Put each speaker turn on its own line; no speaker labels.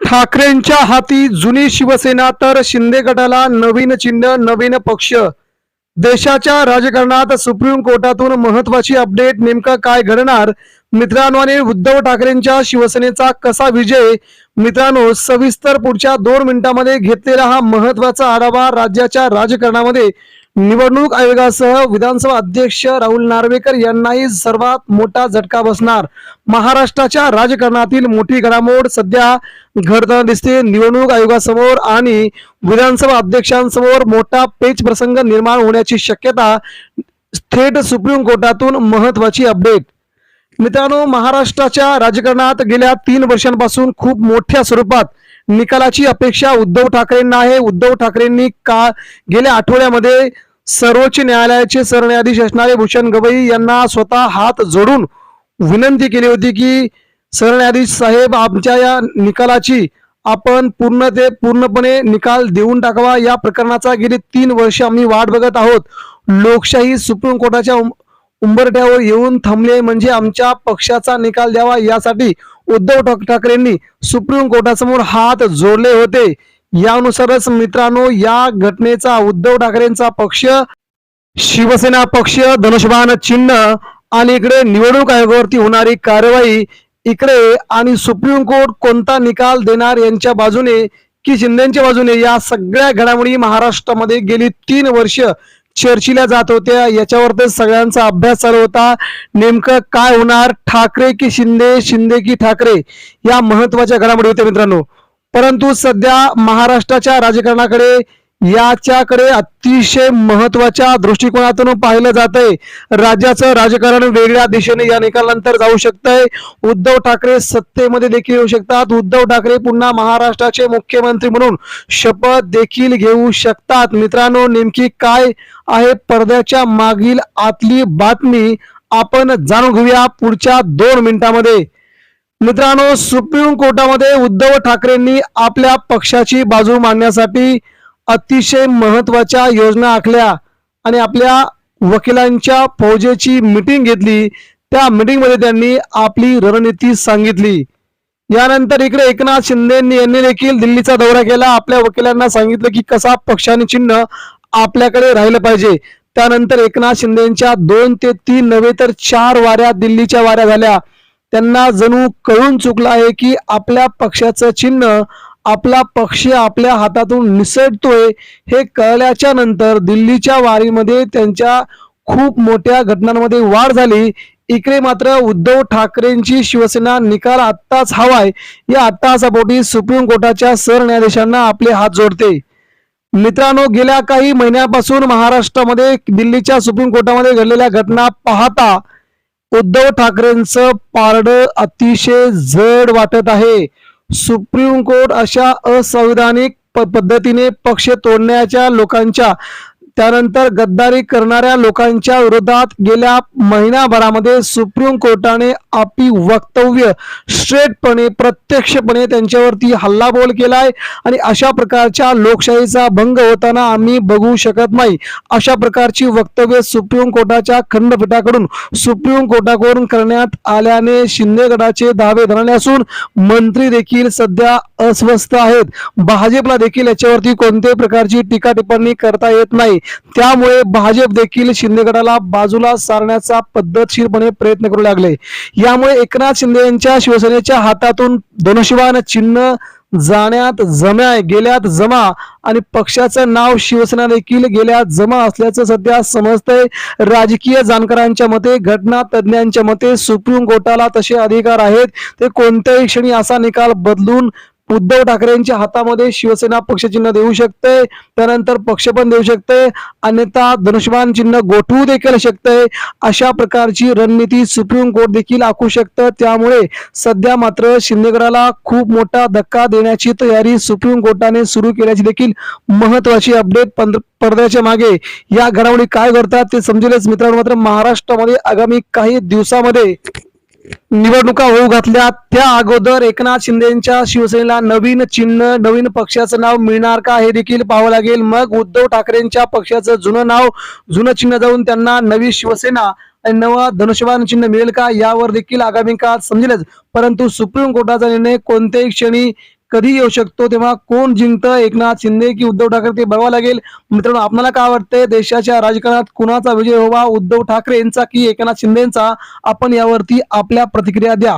ठाकरेंच्या हाती जुनी शिवसेना तर शिंदे गटाला नवीन चिन्ह नवीन पक्ष. देशाच्या राजकारणात सुप्रीम कोर्टातून महत्वाची अपडेट नेमकं काय घडणार? मित्रांनो आणि उद्धव ठाकरेंच्या शिवसेनेचा कसा विजय? मित्रांनो सविस्तर पुढच्या दोन मिनिटांमध्ये घेतलेला हा महत्त्वाचा आढावा राज्याच्या राजकारणामध्ये निवडणूक आयोगासह विधानसभा अध्यक्ष राहुल नार्वेकर यांनाही सर्वात मोठा झटका बसणार. महाराष्ट्राच्या राजकारणातील मोठी घडामोड सध्या घडताना दिसते. निवडणूक आयोगासमोर आणि विधानसभा अध्यक्षांसमोर मोठा पेच प्रसंग निर्माण होण्याची शक्यता थेट सुप्रीम कोर्टातून महत्वाची अपडेट. मित्रांनो महाराष्ट्राच्या राजकारणात गेल्या तीन वर्षांपासून खूप मोठ्या स्वरूपात निकालाची अपेक्षा उद्धव ठाकरेंना आहे. उद्धव ठाकरेंनी का गेल्या आठवड्यामध्ये सर्वोच्च न्यायालयाचे सरन्यायाधीश असणारे भूषण गवई यांना स्वतः हात जोडून विनंती केली होती की सरन्यायाधीश साहेब आमच्या या निकालाची आपण पूर्ण ते पूर्णपणे निकाल देऊन टाकावा. या प्रकरणाचा गेली तीन वर्ष आम्ही वाट बघत आहोत. लोकशाही सुप्रीम कोर्टाच्या उं- उंबरठ्यावर येऊन थांबले म्हणजे आमच्या पक्षाचा निकाल द्यावा यासाठी उद्धव ठाकरेंनी सुप्रीम कोर्टासमोर हात जोडले होते. यानुसारच मित्रांनो या घटनेचा उद्धव ठाकरेंचा पक्ष शिवसेना पक्ष धनुष्यबाण चिन्ह आणि इकडे निवडणूक आयोगावरती होणारी कारवाई इकडे आणि सुप्रीम कोर्ट कोणता निकाल देणार यांच्या बाजूने की शिंदेच्या बाजूने या सगळ्या घडामोडी महाराष्ट्रामध्ये गेली तीन वर्ष चर्चिल्या जात होत्या. याच्यावरती सगळ्यांचा अभ्यास चालू होता. नेमकं काय होणार? ठाकरे की शिंदे? शिंदे की ठाकरे? या महत्त्वाच्या घडामोडी होत्या मित्रांनो. परंतु सध्या महाराष्ट्राच्या राजकारणाकडे याच्याकडे अतिशय महत्त्वाच्या दृष्टिकोनातून पाहिलं जात आहे राज्याचं राजकारण वेगळ्या दिशेने या निकालानंतर जाऊ शकतंय. उद्धव ठाकरे सत्तेमध्ये देखील येऊ शकतात. उद्धव ठाकरे पुन्हा महाराष्ट्राचे मुख्यमंत्री म्हणून शपथ देखील घेऊ शकतात. मित्रांनो नेमकी काय आहे पडद्याच्या मागील आतली बातमी? आपण जाणून घेऊया पुढच्या दोन मिनिटांमध्ये. मित्रांनो सुप्रीम कोर्टामध्ये उद्धव ठाकरेंनी आपल्या पक्षाची बाजू मांडण्यासाठी अतिशय महत्त्वाच्या योजना आखल्या आणि आपल्या वकिलांच्या फौजेची मिटिंग घेतली. त्या मिटिंगमध्ये त्यांनी आपली रणनीती सांगितली. यानंतर इकडे एकनाथ शिंदे यांनी देखील दिल्लीचा दौरा केला. आपल्या वकिलांना सांगितलं की कसा पक्षाने चिन्ह आपल्याकडे राहिलं पाहिजे. त्यानंतर एकनाथ शिंदेच्या दोन ते तीन नव्हे तर चार वाऱ्या दिल्लीच्या वाऱ्या झाल्या. त्यांना जणू कळून चुकलं आहे की आपल्या पक्षाचं चिन्ह आपला पक्ष आपल्या हातातून निसटतोय हे कळल्याच्या नंतर दिल्लीच्या वारीमध्ये त्यांच्या खूप मोठ्या घटनांमध्ये वाढ झाली. इकडे मात्र उद्धव ठाकरेंची शिवसेना निकाल आत्ताच हवाय. या अट्टाहासापोटी सुप्रीम कोर्टाच्या सरन्यायाधीशांना आपले हात जोडते. मित्रांनो गेल्या काही महिन्यापासून महाराष्ट्रामध्ये दिल्लीच्या सुप्रीम कोर्टामध्ये घडलेल्या घटना पाहता उद्धव ठाकरेंचं पारड अतिशय जड वाटत आहे. सुप्रीम कोर्ट अशा असंविधानिक प- पद्धतीने पक्ष तोडण्याच्या लोकांच्या त्यानंतर गद्दारी करणाऱ्या लोकांच्या विरोधात गेल्या महिनाभरामध्ये सुप्रीम कोर्टाने आपली वक्तव्य स्ट्रेटपणे प्रत्यक्षपणे त्यांच्यावरती हल्लाबोल केलाय आणि अशा प्रकारच्या लोकशाहीचा भंग होताना आम्ही बघू शकत नाही. अशा प्रकारची वक्तव्य सुप्रीम कोर्टाच्या खंडपीठाकडून सुप्रीम कोर्टाकडून करण्यात आल्याने शिंदे गटाचे दावे धरले असून मंत्री देखील सध्या अस्वस्थ आहेत. भाजपला देखील याच्यावरती कोणत्याही प्रकारची टीका टिप्पणी करता येत नाही. त्यामुळे भाजप देखील शिंदे गटाला बाजूला सारण्याचा पद्धतशीरपणे प्रयत्न करू लागले. यामुळे एकनाथ शिंदे यांच्या शिवसेनेच्या हातातून धनुष्यबाण चिन्ह जाण्यात जम्या गेल्यात जमा आणि पक्षाचं नाव शिवसेना देखील गेल्यात जमा असल्याचं सध्या समजतंय. राजकीय जाणकारांच्या मते घटना तज्ज्ञांच्या मते सुप्रीम कोर्टाला तसे अधिकार आहेत. ते कोणत्याही क्षणी असा निकाल बदलून उद्धव ठाकरेंच्या हातामध्ये शिवसेना पक्षचिन्ह देऊ शकते त्यानंतर पक्ष पण देऊ शकते अन्यथा धनुष्यबाण चिन्ह गोठवू देखील शकते अशा प्रकारची रणनीती सुप्रीम कोर्ट देखील आखू शकतं. त्यामुळे सध्या मात्र शिंदेगडाला खूप मोठा धक्का देण्याची तयारी सुप्रीम कोर्टाने सुरू केल्याची देखील महत्वाची अपडेट पडद्याच्या मागे. या घडामोडी काय घडतात ते समजेलच मित्रांनो. मात्र महाराष्ट्रामध्ये आगामी काही दिवसामध्ये निवडणुका होऊ घातल्या त्या अगोदर एकनाथ शिंदेच्या शिवसेनेला नवीन चिन्ह नवीन पक्षाचं नाव मिळणार का हे देखील पाहावं लागेल. मग उद्धव ठाकरेंच्या पक्षाचं जुनं नाव जुनं चिन्ह जाऊन त्यांना नवी शिवसेना आणि नवा धनुष्यबाण चिन्ह मिळेल का यावर देखील आगामी काळात समजेलच. परंतु सुप्रीम कोर्टाचा निर्णय कोणत्याही क्षणी कधी येऊ शकतो तेव्हा कोण जिंकतं? एकनाथ शिंदे की उद्धव ठाकरे ते बघावं लागेल. मित्रांनो आपल्याला काय वाटतंय? देशाच्या राजकारणात कुणाचा विजय व्हावा? उद्धव ठाकरे यांचा की एकनाथ शिंदेचा आपण यावरती आपल्या प्रतिक्रिया द्या.